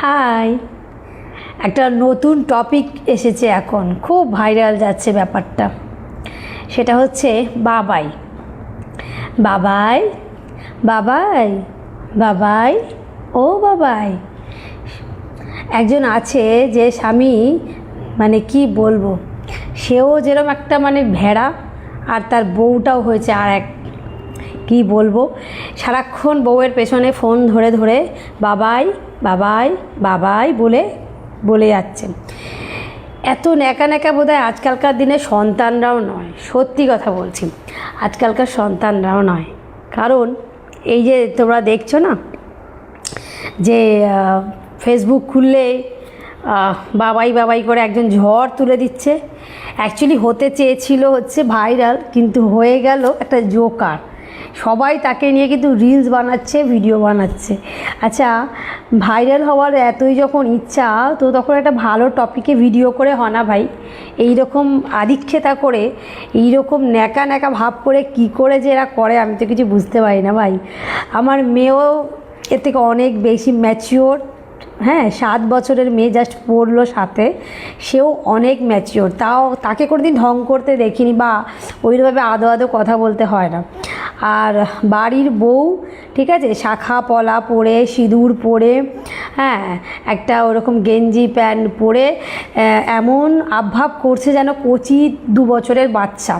High একটা নতুন topic এসেছে এখন। খুব ভাইরাল যাচ্ছে ব্যাপারটা। সেটা হচ্ছে বাবাই। বাবাই বাবাই বাবাই, ও বাবাই। একজন আছে যে স্বামী মানে কি বলব, সেও যেরকম একটা মানে ভেড়া, আর তার বউটাও হয়েছে আর এক, কি বলব, সারাক্ষণ বউয়ের পেছনে ফোন ধরে ধরে, বাবাই বাবাই বাবাই বলে বলে যাচ্ছে এত ন্যাকা ন্যাকা বোধ হয় আজকালকার দিনে সন্তানরাও নয়, সত্যি কথা বলছি। আজকালকার সন্তানরাও নয়। কারণ এই যে তোমরা দেখছ না, যে ফেসবুক খুললে বাবাই বাবাই করে একজন ঝড় তুলে দিচ্ছে। অ্যাকচুয়ালি হতে চেয়েছিল হচ্ছে ভাইরাল কিন্তু হয়ে গেল একটা জোকার সবাই তাকে নিয়ে কিন্তু রিলস বানাচ্ছে ভিডিও বানাচ্ছে। আচ্ছা ভাইরাল হওয়ার এতই যখন ইচ্ছা, তো তখন একটা ভালো টপিকে ভিডিও করে হয় না ভাই। এই রকম আদিক্ষেতা করে এই রকম ন্যাকা ন্যাকা ভাব করে কি করে যে এরা করে, আমি তো কিছু বুঝতে পারি না ভাই। আমার মেয়েও এর থেকে অনেক বেশি ম্যাচিওর হ্যাঁ সাত বছরের মেয়ে জাস্ট পড়ল সাথে। সেও অনেক ম্যাচিওর তাও তাকে কোনোদিন ঢং করতে দেখিনি বা ওইভাবে আদো আদো কথা বলতে হয় না। আর বাড়ির বউ, ঠিক আছে, শাখা, পলা পরে, সিঁদুর পরে হ্যাঁ একটা ওরকম গেঞ্জি, প্যান্ট পরে এমন আবভাব করছে যেন কচি দু বছরের বাচ্চা।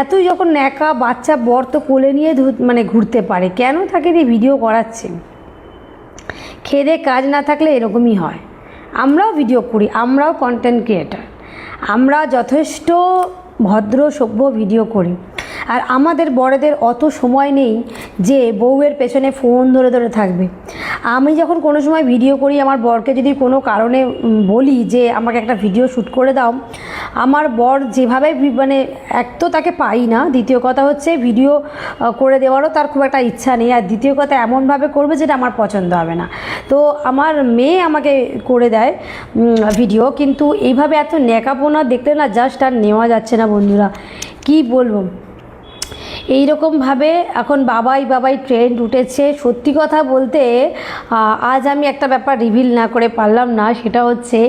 এতই যখন ন্যাকা বাচ্চা বর তো কোলে নিয়ে মানে ঘুরতে পারে। কেন তাকে দিয়ে ভিডিও করাচ্ছে? খেদে কাজ না থাকলে এরকমই হয়। আমরাও ভিডিও করি, আমরাও কন্টেন্ট ক্রিয়েটার আমরা যথেষ্ট ভদ্র, সভ্য ভিডিও করি। আর আমাদের বড়দের অত সময় নেই যে বউয়ের পেছনে ফোন ধরে ধরে থাকবে। আমি যখন কোনো সময় ভিডিও করি, আমার বরকে যদি কোনো কারণে বলি যে আমাকে একটা ভিডিও শ্যুট করে দাও আমার বর যেভাবে মানে এক তো তাকে পাই না, দ্বিতীয় কথা হচ্ছে ভিডিও করে দেওয়ারও তার খুব একটা ইচ্ছা নেই, আর দ্বিতীয় কথা এমনভাবে করবে যেটা আমার পছন্দ হবে না। তো আমার মেয়ে আমাকে করে দেয় ভিডিও কিন্তু এইভাবে এত ন্যাকাপোনা দেখলে না জাস্ট আর নেওয়া যাচ্ছে না বন্ধুরা। কি বলব? এই রকমভাবে এখন বাবাই বাবাই ট্রেন্ড উঠেছে। সত্যি কথা বলতে আজ আমি একটা ব্যাপার রিভিল না করে পারলাম না, সেটা হচ্ছে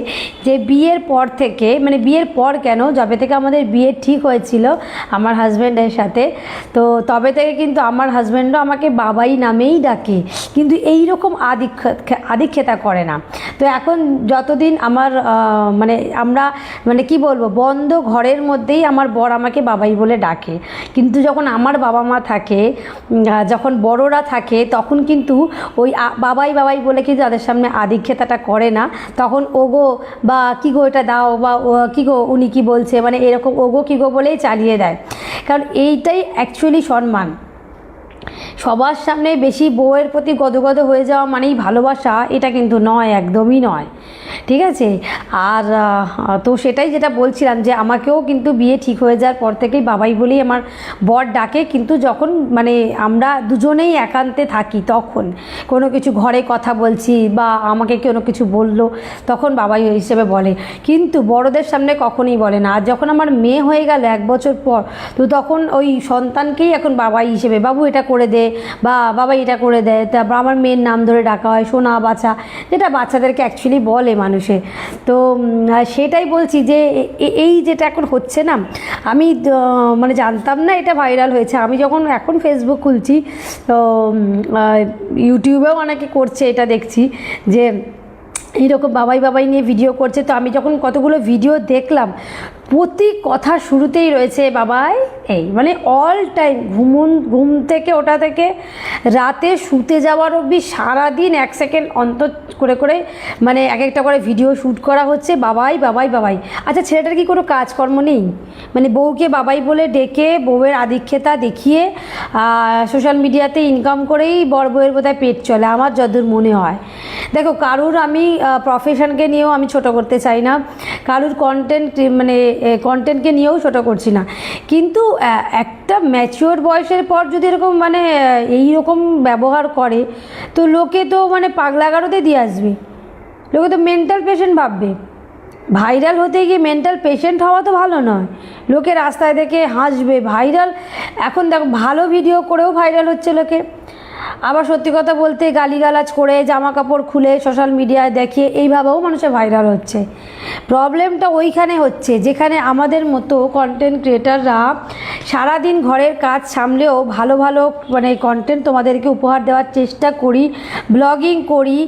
যে বিয়ের পর থেকে মানে বিয়ের পর কেন, যবে থেকে আমাদের বিয়ে ঠিক হয়েছিল আমার হাজব্যান্ডের সাথে, তো তবে থেকে কিন্তু আমার হাজব্যান্ডও আমাকে বাবাই নামেই ডাকে, কিন্তু এই রকম আদিক্ষে আদিক্ষেতা করে না। তো এখন যতদিন আমার মানে আমরা মানে কি বলব, বন্ধ ঘরের মধ্যেই আমার বর আমাকে বাবাই বলে ডাকে। কিন্তু যখন আমার বাবা মা থাকে যখন বড়রা থাকে, তখন কিন্তু ওই বাবাই বাবাই বলে কিন্তু তাদের সামনে আদিক্ষেতাটা করে না। তখন ওগো, বা, কি গো এটা দাও, বা কি গো, উনি কি বলছে? মানে এরকম ওগো কি গো বলেই চালিয়ে দেয়। কারণ এইটাই অ্যাকচুয়ালি সম্মান। সবার সামনে বেশি বউয়ের প্রতি গদগদ হয়ে যাওয়া মানেই ভালোবাসা, এটা কিন্তু নয়, একদমই নয়। ঠিক আছে? আর তো সেটাই যেটা বলছিলাম যে আমাকেও কিন্তু বিয়ে ঠিক হয়ে যাওয়ার পর থেকেই বাবাই বলেই আমার বর ডাকে, কিন্তু যখন মানে আমরা দুজনেই একান্তে থাকি, তখন কোনো কিছু ঘরে কথা বলছি বা আমাকে কোনো কিছু বলল, তখন বাবাই ওই হিসেবে বলে। কিন্তু বড়দের সামনে কখনোই বলে না। আর যখন আমার মেয়ে হয়ে গেল এক বছর পর, তো তখন ওই সন্তানকেই এখন বাবাই হিসেবে, বাবু, এটা করে দে, বা বাবা এটা করে দেয় তারপর আমার মেয়ের নাম ধরে ডাকা হয়, সোনা বাছা, যেটা বাচ্চাদেরকে অ্যাকচুয়ালি বলে মানুষে। তো সেটাই বলছি যে এই যেটা এখন হচ্ছে না, আমি মানে জানতাম না এটা ভাইরাল হয়েছে। আমি যখন এখন ফেসবুক খুলছি, তো ইউটিউবেও অনেকে করছে এটা দেখছি যে এইরকম বাবাই বাবাই নিয়ে ভিডিও করছে। তো আমি যখন কতগুলো ভিডিও দেখলাম, প্রতি কথা শুরুতেই রয়েছে, বাবাই, এই মানে অল টাইম ঘুমুন, ঘুম থেকে ওটা থেকে রাতে শুতে যাওয়ার অবধি সারাদিন এক সেকেন্ড অন্তর করে করে মানে এক একটা করে ভিডিও শ্যুট করা হচ্ছে। বাবাই বাবাই বাবাই। আচ্ছা ছেলেটার কি কোনো কাজকর্ম নেই? মানে বউকে বাবাই বলে ডেকে বউয়ের আধিক্ষেতা দেখিয়ে সোশ্যাল মিডিয়াতে ইনকাম করেই বড় বউয়ের বোধহয় পেট চলে, আমার যতদূর মনে হয়। দেখো, কারুর আমি প্রফেশনকে নিয়েও আমি ছোট করতে চাই না, কারুর কন্টেন্ট মানে কন্টেন্টকে নিয়েও ছোট করছি না। কিন্তু একটা ম্যাচিওর বয়সের পর যদি এরকম মানে এই রকম ব্যবহার করে, তো লোকে তো মানে পাগলাগারোতে দিয়ে আসবে। লোকে তো মেন্টাল পেশেন্ট ভাববে। ভাইরাল হতে গিয়ে মেন্টাল পেশেন্ট হওয়া তো ভালো নয়। লোকে রাস্তায় দেখে হাসবে, ভাইরাল? এখন দেখো, ভালো ভিডিও করেও ভাইরাল হচ্ছে লোকে। আবার সত্যি কথা বলতে গালিগালাজ করে জামা কাপড় খুলে সোশ্যাল মিডিয়ায় দেখিয়ে এইভাবেও মানুষের ভাইরাল হচ্ছে। প্রবলেমটা ওইখানে হচ্ছে, যেখানে আমাদের মতো কন্টেন্ট ক্রিয়েটাররা সারাদিন ঘরের কাজ সামলেও ভালো ভালো মানে কন্টেন্ট তোমাদেরকে উপহার দেওয়ার চেষ্টা করি ব্লগিং করি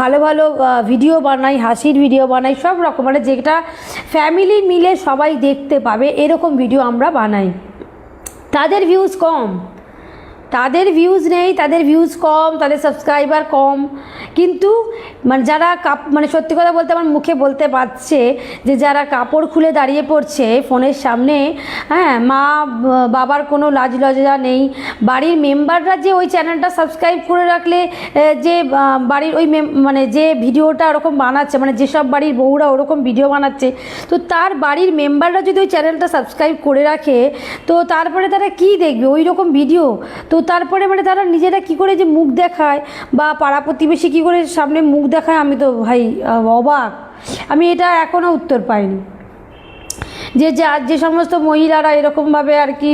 ভালো ভালো ভিডিও বানাই, হাসির ভিডিও বানাই, সব রকম। মানে যেটা ফ্যামিলি মিলে সবাই দেখতে পাবে, এরকম ভিডিও আমরা বানাই। তাদের ভিউজ কম। তাদের ভিউজ নেই, তাদের ভিউজ কম, তাদের সাবস্ক্রাইবার কম। কিন্তু মানে যারা কাপ মানে সত্যি কথা বলতে আমার মুখে বলতে পারছে যে যারা কাপড় খুলে দাঁড়িয়ে পড়ছে ফোনের সামনে হ্যাঁ মা, বাবার কোনো লাজ লজ্জা নেই। বাড়ির মেম্বাররা যে ওই চ্যানেলটা সাবস্ক্রাইব করে রাখলে যে বাড়ির ওই মানে যে ভিডিওটা ওরকম বানাচ্ছে মানে যেসব বাড়ির বউরা ওরকম ভিডিও বানাচ্ছে, তো তার বাড়ির মেম্বাররা যদি ওই চ্যানেলটা সাবস্ক্রাইব করে রাখে, তো তারপরে তারা কি দেখবে? ওই রকম ভিডিও তো তারপরে মানে তারা নিজেরা কি করে যে মুখ দেখায় বা পাড়া প্রতিবেশী কী করে সামনে মুখ দেখায়, আমি তো ভাই অবাক। আমি এটা এখনও উত্তর পাইনি। যে যে যে সমস্ত মহিলারা এরকমভাবে আর কি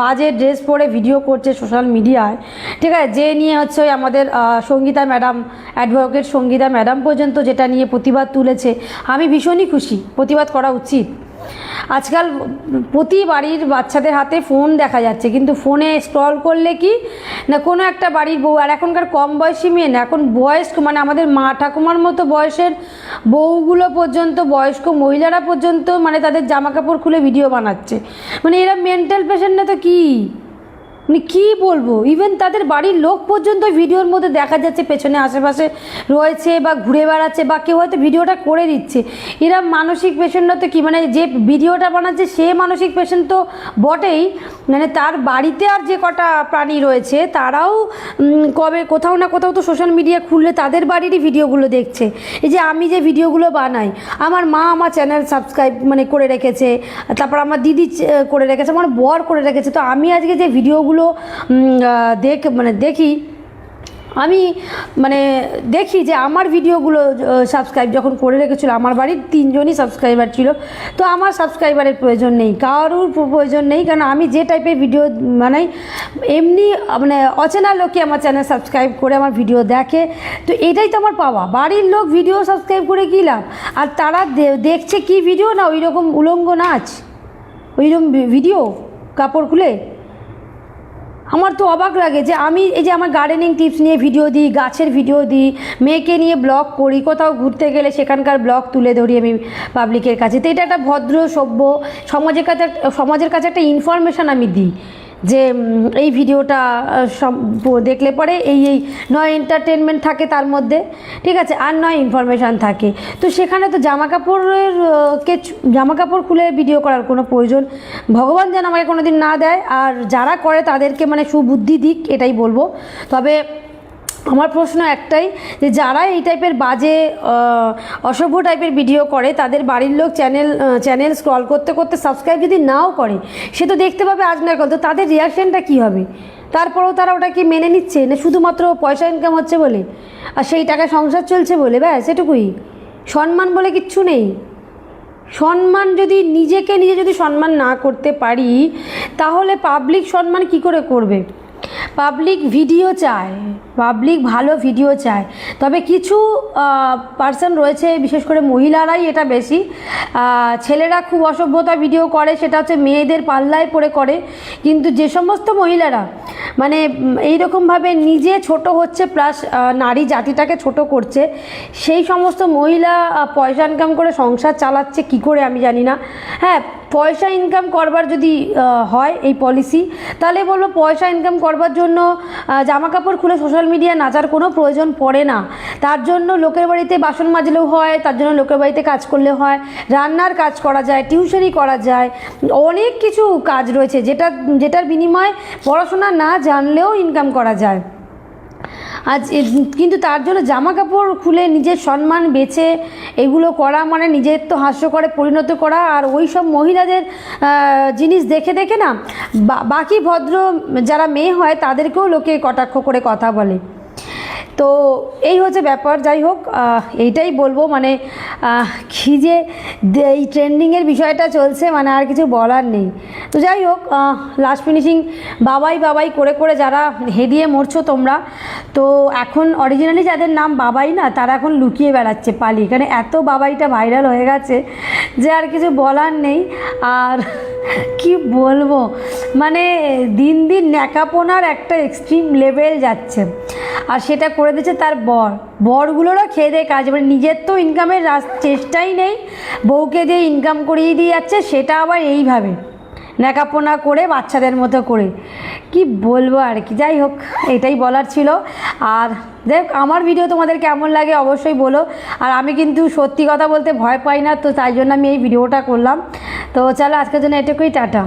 বাজে ড্রেস পরে ভিডিও করছে সোশ্যাল মিডিয়ায়, ঠিক আছে? যে নিয়ে হচ্ছে ওই আমাদের Sangeeta madam, advocate Sangeeta madam পর্যন্ত যেটা নিয়ে প্রতিবাদ তুলেছে, আমি ভীষণই খুশি। প্রতিবাদ করা উচিত। আজকাল প্রতি বাড়ির বাচ্চাদের হাতে ফোন দেখা যাচ্ছে, কিন্তু ফোনে স্ক্রল করলে কি? না, কোনো একটা বাড়ির বউ, আর এখনকার কম বয়সী মেয়ে না, এখন বয়স্ক মানে আমাদের মা ঠাকুমার মতো বয়সের বউগুলো পর্যন্ত, বয়স্ক মহিলারা পর্যন্ত মানে তাদের জামা কাপড় খুলে ভিডিও বানাচ্ছে। মানে এরা মেন্টাল পেশেন্ট না তো কী? মানে কী বলব? ইভেন তাদের বাড়ির লোক পর্যন্ত ভিডিওর মধ্যে দেখা যাচ্ছে, পেছনে আশেপাশে রয়েছে বা ঘুরে বেড়াচ্ছে বা কেউ হয়তো ভিডিওটা করে দিচ্ছে। এরা মানসিক পেশেন্টরা তো কী? মানে যে ভিডিওটা বানাচ্ছে, সে মানসিক পেশেন্ট তো বটেই। মানে তার বাড়িতে আর যে কটা প্রাণী রয়েছে, তারাও কবে কোথাও না কোথাও তো সোশ্যাল মিডিয়া খুললে তাদের বাড়িরই ভিডিওগুলো দেখছে। এই যে আমি যে ভিডিওগুলো বানাই, আমার মা আমার চ্যানেল সাবস্ক্রাইব মানে করে রেখেছে, তারপর আমার দিদি করে রেখেছে, আমার বর করে রেখেছে, তো আমি আজকে যে ভিডিওগুলো আহ, দেখ মানে দেখি। আমি মানে দেখি যে আমার ভিডিওগুলো সাবস্ক্রাইব যখন করে রেখেছিল আমার বাড়ির তিনজনই সাবস্ক্রাইবার ছিল। তো আমার সাবস্ক্রাইবারের প্রয়োজন নেই কারোর প্রয়োজন নেই কারণ আমি যে টাইপের ভিডিও মানে এমনি মানে অচেনা লোকে আমার চ্যানেল সাবস্ক্রাইব করে আমার ভিডিও দেখে। তো এটাই তো আমার পাওয়া। বাড়ির লোক ভিডিও সাবস্ক্রাইব করে কী লাভ? আর তারা দেখছে কি ভিডিও না ওই রকম উলঙ্গ নাচ ওইরকম ভিডিও কাপড় খুলে। আমার তো অবাক লাগে যে আমি এই যে আমার গার্ডেনিং টিপস নিয়ে ভিডিও দিই, গাছের ভিডিও দিই, মেয়েকে নিয়ে ব্লগ করি, কোথাও ঘুরতে গেলে সেখানকার ব্লগ তুলে ধরি আমি পাবলিকের কাছে। তো এটা একটা ভদ্র সভ্য, সমাজের কাছে সমাজের কাছে একটা ইনফরমেশান আমি দিই। যে এই ভিডিওটা সব দেখলে পরে এই এই নয় এন্টারটেনমেন্ট থাকে তার মধ্যে, ঠিক আছে? আর নয় ইনফরমেশান থাকে। তো সেখানে তো জামা কাপড়ের কে জামা কাপড় খুলে ভিডিও করার কোনো প্রয়োজন। ভগবান যেন আমাকে কোনো দিন না দেয়, আর যারা করে তাদেরকে মানে সুবুদ্ধি দিক, এটাই বলব। তবে আমার প্রশ্ন একটাই যে যারা এই টাইপের বাজে অসভ্য টাইপের ভিডিও করে, তাদের বাড়ির লোক চ্যানেল চ্যানেল স্ক্রল করতে করতে সাবস্ক্রাইব যদি নাও করে, সে তো দেখতে পাবে আজ না কাল। তো তাদের রিয়াকশানটা কী হবে? তারপরেও তারা ওটা কি মেনে নিচ্ছে? না শুধুমাত্র পয়সা ইনকাম হচ্ছে বলে? আর সেই টাকায় সংসার চলছে বলে? ব্যাস সেটুকুই সম্মান বলে কিচ্ছু নেই। সম্মান যদি নিজেকে, নিজে যদি সম্মান না করতে পারি, তাহলে পাবলিক সম্মান কি করে করবে? পাবলিক ভিডিও চায় পাবলিক ভালো ভিডিও চায়। তবে কিছু পার্সন রয়েছে, বিশেষ করে মহিলারাই এটা বেশি। ছেলেরা খুব অসভ্যতা ভিডিও করে, সেটা হচ্ছে মেয়েদের পাল্লায় পড়ে করে। কিন্তু যে সমস্ত মহিলারা মানে এইরকমভাবে নিজে ছোট হচ্ছে প্লাস নারী জাতিটাকে ছোট করছে, সেই সমস্ত মহিলা পয়সা ইনকাম করে সংসার চালাচ্ছে, কি করে আমি জানি না। হ্যাঁ পয়সা ইনকাম করবার যদি হয় এই পলিসি তাহলে বলব পয়সা ইনকাম করবার জন্য জামা কাপড় খুলে সোশ্যাল মিডিয়া নাচার কোনো প্রয়োজন পড়ে না। তার জন্য লোকের বাড়িতে বাসন মাজলেও হয়, তার জন্য লোকের বাড়িতে কাজ করলে হয়, রান্নার কাজ করা যায় টিউশনি করা যায়, অনেক কিছু কাজ রয়েছে যেটা, যেটার বিনিময়ে পড়াশোনা না জানলেও ইনকাম করা যায়। আজ কিন্তু তার জন্য জামা কাপড় খুলে নিজের সম্মান বেছে এগুলো করা মানে নিজের তো হাস্যকরে পরিণত করা। আর ওই সব মহিলাদের জিনিস দেখে দেখে না বাকি ভদ্র যারা মেয়ে হয় তাদেরকেও লোকে কটাক্ষ করে কথা বলে। তো এই হচ্ছে ব্যাপার, যাই হোক এইটাই বলব মানে কি যে এই ট্রেন্ডিংয়ের বিষয়টা চলছে মানে আর কিছু বলার নেই। তো যাই হোক লাস্ট ফিনিশিং বাবাই বাবাই করে করে যারা হেদিয়ে মরছো তোমরা, তো এখন অরিজিনালি যাদের নাম বাবাই না, তারা এখন লুকিয়ে বেড়াচ্ছে পালিয়ে, কারণ এত বাবাইটা ভাইরাল হয়ে গেছে যে আর কিছু বলার নেই। আর কি বলব মানে দিন দিন ন্যাকাপোনার একটা এক্সট্রিম লেভেল যাচ্ছে। আর সেটা করে দিচ্ছে তার বর। বরগুলোরও খেয়ে দেয় কাজ মানে নিজের তো ইনকামের চেষ্টাই নেই। বউকে দিয়ে ইনকাম করিয়ে দিয়ে যাচ্ছে, সেটা আবার এইভাবে। ন্যাকাপোনা করে, বাচ্চাদের মতো করে। কি বলব আর কি? যাই হোক, এটাই বলার ছিল। আর দেখ, আমার ভিডিও তোমাদের কেমন লাগে অবশ্যই বলো। আর আমি কিন্তু সত্যি কথা বলতে ভয় পাই না, তো তাই জন্য আমি এই ভিডিওটা করলাম। তো চলো, আজকের জন্য এটুকুই, টাটা।